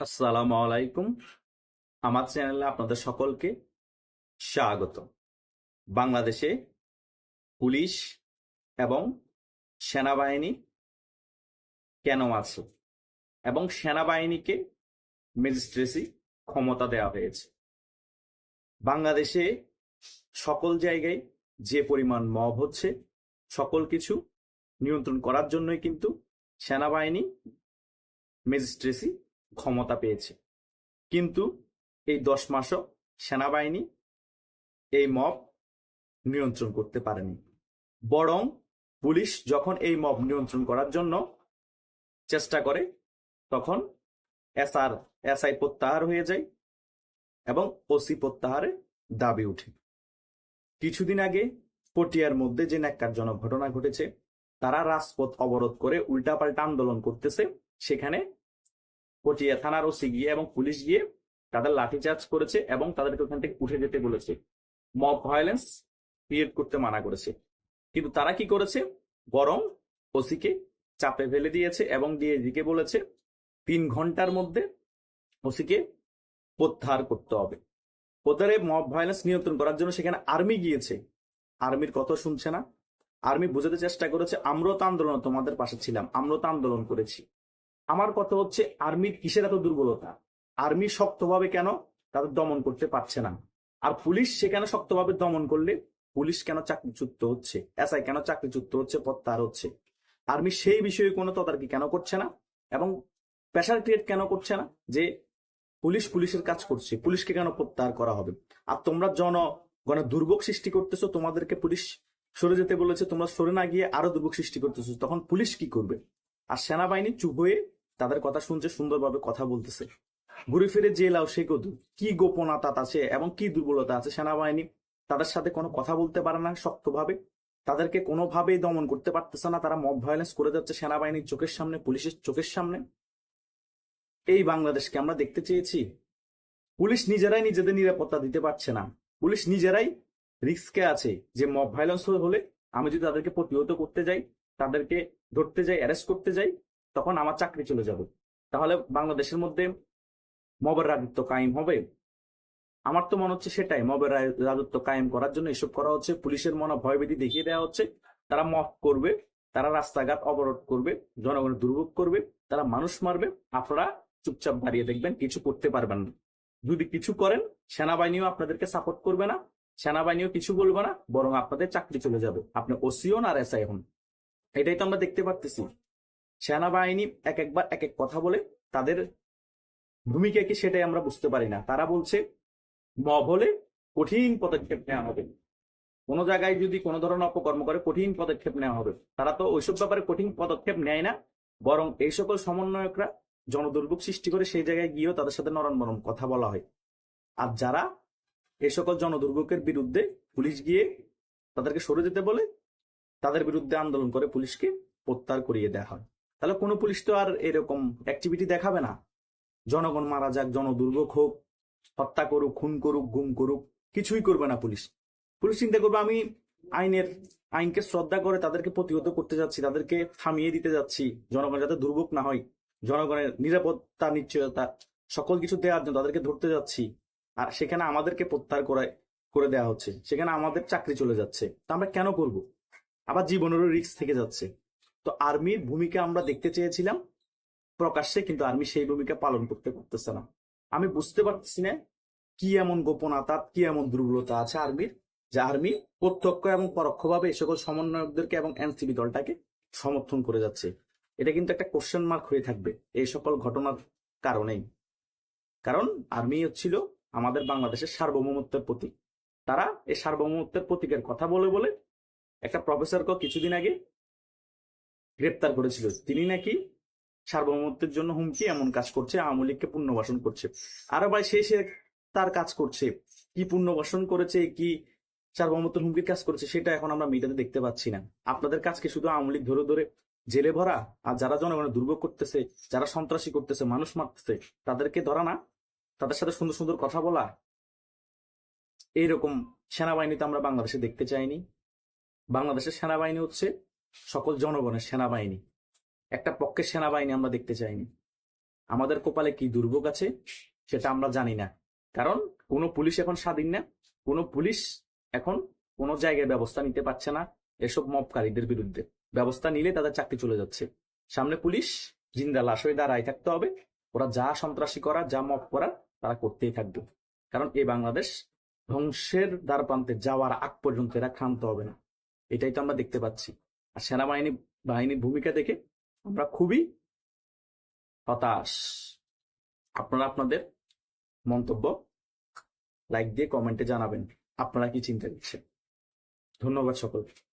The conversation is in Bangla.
আসসালামু আলাইকুম। আমার চ্যানেলে আপনাদের সকলকে স্বাগত। বাংলাদেশে পুলিশ এবং সেনাবাহিনী কেন আছে এবং সেনাবাহিনীকে ম্যাজিস্ট্রেসি ক্ষমতা দেওয়া হয়েছে? বাংলাদেশে সকল জায়গায় যে পরিমাণ মব হচ্ছে, সকল কিছু নিয়ন্ত্রণ করার জন্যই কিন্তু সেনাবাহিনী ম্যাজিস্ট্রেসি ক্ষমতা পেয়েছে। কিন্তু এই দশ মাসও সেনাবাহিনী এই মব নিয়ন্ত্রণ করতে পারেনি। বরং পুলিশ যখন এই মব নিয়ন্ত্রণ করার জন্য চেষ্টা করে, তখন এসআর, এসআই প্রত্যাহার হয়ে যায় এবং ওসি প্রত্যাহারের দাবি উঠে কিছুদিন আগে পটিয়ার মধ্যে যে ন্যাক্কারজনক ঘটনা ঘটেছে, তারা রাজপথ অবরোধ করে উল্টাপাল্টা আন্দোলন করতেছে, সেখানে পটিয়া থানার ওসি গিয়ে এবং পুলিশ গিয়ে তাদের লাঠিচার্জ করেছে এবং তাদেরকে ওখান থেকে উঠে যেতে বলেছে। মব ভায়োলেন্স ক্রিয়েট করতে মানা করেছে। কিন্তু তারা কি করেছে? বরং ওসিকে চাপে ফেলে দিয়েছে এবং ডিএজিকে বলেছে, তিন ঘণ্টার মধ্যে ওসিকে প্রত্যাহার করতে হবে। ওদের মব ভায়োলেন্স নিয়ন্ত্রণ করার জন্য? সেখানে আর্মি গিয়েছে। আর্মির কথা শুনছে না। আর্মি বোঝাতে চেষ্টা করেছে আমরাও তো আন্দোলন তোমাদের পাশে ছিলাম আমরাও তো আন্দোলন করেছি। আমার কথা হচ্ছে আর্মির কিসের এত দুর্বলতা? আর্মি শক্তভাবে কেন তাদের দমন করতে পারছে না? আর পুলিশ সেখানে শক্তভাবে দমন করলে? পুলিশ কেন চাকরিচ্যুত হচ্ছে? এসআই কেন চাকরিচ্যুত হচ্ছে? প্রত্যাহার হচ্ছে। আর্মি সেই বিষয়ে কোনো তদারকি কেন করছে না? এবং প্রেশার ক্রিয়েট কেন করছে না? যে পুলিশ পুলিশের কাজ করছে, পুলিশকে কেন প্রত্যাহার করা হবে? আর তোমরা জনগণে দুর্ভোগ সৃষ্টি করতেছো, তোমাদেরকে পুলিশ সরে যেতে বলেছে, তোমরা সরে না গিয়ে আরও দুর্ভোগ সৃষ্টি করতেছো, তখন পুলিশ কি করবে? আর সেনাবাহিনী চুপ হয়ে তাদের কথা শুনছে, সুন্দরভাবে কথা বলতেছে। ঘুরে ফিরে যে লাও সে কদু। কি গোপনতা আছে এবং কি দুর্বলতা আছে সেনাবাহিনী? তাদের সাথে কোনো কথা বলতে পারে না শক্তভাবে। তাদেরকে কোনোভাবেই দমন করতে পারতেছে না। তারা মব ভায়োলেন্স করে যাচ্ছে সেনাবাহিনীর চোখের সামনে, পুলিশের চোখের সামনে। এই বাংলাদেশকে আমরা দেখতে চেয়েছি। পুলিশ নিজেরাই নিজেদের নিরাপত্তা দিতে পারছে না। পুলিশ নিজেরাই রিস্কে আছে যে মব ভায়োলেন্স হলে আমি যদি তাদেরকে প্রতিহত করতে যাই, তাদেরকে ধরতে যাই অ্যারেস্ট করতে যাই তখন আমার চাকরি চলে যাবে। তাহলে বাংলাদেশের মধ্যে মবের রাজত্ব কায়েম হবে? আমার তো মনে হচ্ছে সেটাই, মবের রাজত্ব কায়েম করার জন্য এসব করা হচ্ছে। পুলিশের মনে ভয়ভীতি দেখিয়ে দেওয়া হচ্ছে। তারা মফ করবে, তারা রাস্তাঘাট অবরোধ করবে জনগণের দুর্ভোগ করবে, তারা মানুষ মারবে। আপনারা চুপচাপ দাঁড়িয়ে দেখবেন, কিছু করতে পারবেন না। যদি কিছু করেন, সেনাবাহিনীও আপনাদেরকে সাপোর্ট করবে না। সেনাবাহিনীও কিছু বলবে না, বরং আপনাদের চাকরি চলে যাবে। আপনি ওসিও আর এসআই হন। এটাই তো আমরা দেখতে পারতেছি। সেনাবাহিনী এক একবার এক এক কথা বলে তাদের ভূমিকা কি সেটাই আমরা বুঝতে পারি না। তারা বলছে, মব হলে কঠিন পদক্ষেপ নেওয়া হবে। কোনো জায়গায় যদি কোনো ধরনের অপকর্ম করে, কঠিন পদক্ষেপ নেওয়া হবে। তারা তো ওইসব ব্যাপারে কঠিন পদক্ষেপ নেয় না। বরং এই সকল সমন্বয়করা জনদুর্ভোগ সৃষ্টি করে সেই জায়গায় গিয়েও তাদের সাথে নরম নরম কথা বলা হয়। আর যারা এই সকল জনদুর্ভোগের বিরুদ্ধে পুলিশ গিয়ে তাদেরকে সরে যেতে বলে, তাদের বিরুদ্ধে আন্দোলন করে পুলিশকে প্রত্যাহার করিয়ে দেওয়া হয়। তাহলে কোনো পুলিশ তো আর এরকম অ্যাক্টিভিটি দেখাবে না। জনগণ মারা যাক, জনদুর্ভোগ হোক, হত্যা করুক, খুন করুক, গুম করুক, কিছুই করবে না পুলিশ। পুলিশ চিন্তা করবে, আমি আইনের, আইনকে শ্রদ্ধা করে তাদেরকে প্রতিহত করতে যাচ্ছি, তাদেরকে থামিয়ে দিতে যাচ্ছি, জনগণ যাতে দুর্ভোগ না হয়, জনগণের নিরাপত্তা, নিশ্চয়তা, সকল কিছু দেওয়ার জন্য তাদেরকে ধরতে যাচ্ছি। আর সেখানে আমাদেরকে প্রত্যাহার করে করে দেওয়া হচ্ছে, সেখানে আমাদের চাকরি চলে যাচ্ছে। তা আমরা কেন করব? আবার জীবনেরও রিস্ক থেকে যাচ্ছে। তো আর্মির ভূমিকা আমরা দেখতে চেয়েছিলাম। প্রকাশ্যে কিন্তু আর্মি সেই ভূমিকা পালন করতে পারতেছে না। আমি বুঝতে পারতেছি না কি এমন গোপনতা, কি এমন দুর্বলতা আছে আর্মির, যে আর্মি প্রত্যক্ষ এবং পরোক্ষভাবে এই সকল সমন্বয়কদেরকে এবং এনসিবি দলটাকে সমর্থন করে যাচ্ছে। এটা কিন্তু একটা কোশ্চেন মার্ক হয়ে থাকবে এই সকল ঘটনার কারণেই। কারণ আর্মি হচ্ছিল আমাদের বাংলাদেশের সার্বভৌমত্বের প্রতীক। তারা এই সার্বভৌমত্বের প্রতীকের কথা বলে বলে একটা প্রফেসরকে কিছুদিন আগে গ্রেপ্তার করেছিল। তিনি নাকি সার্বভৌমত্বের জন্য হুমকি এমন কাজ করছে, আওয়ামী লীগকে পুনর্বাসন করছে। আরও ভাই, সে তার কাজ করছে। কি পুনর্বাসন করেছে, কি সার্বভৌমত্বের হুমকির কাজ করেছে, সেটা এখন আমরা মিডিয়াতে দেখতে পাচ্ছি না। আপনাদের কাজকে শুধু আওয়ামী লীগ ধরে ধরে জেলে ভরা? আর যারা জনগণের দুর্ভোগ করতেছে, যারা সন্ত্রাসী করতেছে, মানুষ মারতেছে, তাদেরকে ধরা না? তাদের সাথে সুন্দর সুন্দর কথা বলা? এইরকম সেনাবাহিনী তো আমরা বাংলাদেশে দেখতে চাইনি। বাংলাদেশের সেনাবাহিনী হচ্ছে সকল জনগণের সেনাবাহিনী। একটা পক্ষের সেনাবাহিনী আমরা দেখতে চাইনি। আমাদের কপালে কি দুর্ভোগ আছে সেটা আমরা জানি না। কারণ কোনো পুলিশ এখন স্বাধীন না। কোনো পুলিশ এখন কোনো জায়গায় ব্যবস্থা নিতে পারছে না এসব মবকারীদের বিরুদ্ধে। ব্যবস্থা নিলে তাদের চাকরি চলে যাচ্ছে। সামনে পুলিশ, জিন্দা লাশ হয়ে দাঁড়ায় থাকতে হবে। ওরা যা সন্ত্রাসী করা যা মব করা তারা করতেই থাকবে। কারণ এই বাংলাদেশ ধ্বংসের দ্বার প্রান্তে যাওয়ার আগ পর্যন্ত এরা ক্ষান্ত হবে না। এটাই তো আমরা দেখতে পাচ্ছি। আর সেনাবাহিনী, বাহিনীর ভূমিকা দেখে আমরা খুবই হতাশ। আপনারা আপনাদের মন্তব্য লাইক দিয়ে কমেন্টে জানাবেন। আপনারা কি চিন্তা করছেন? ধন্যবাদ সকলকে।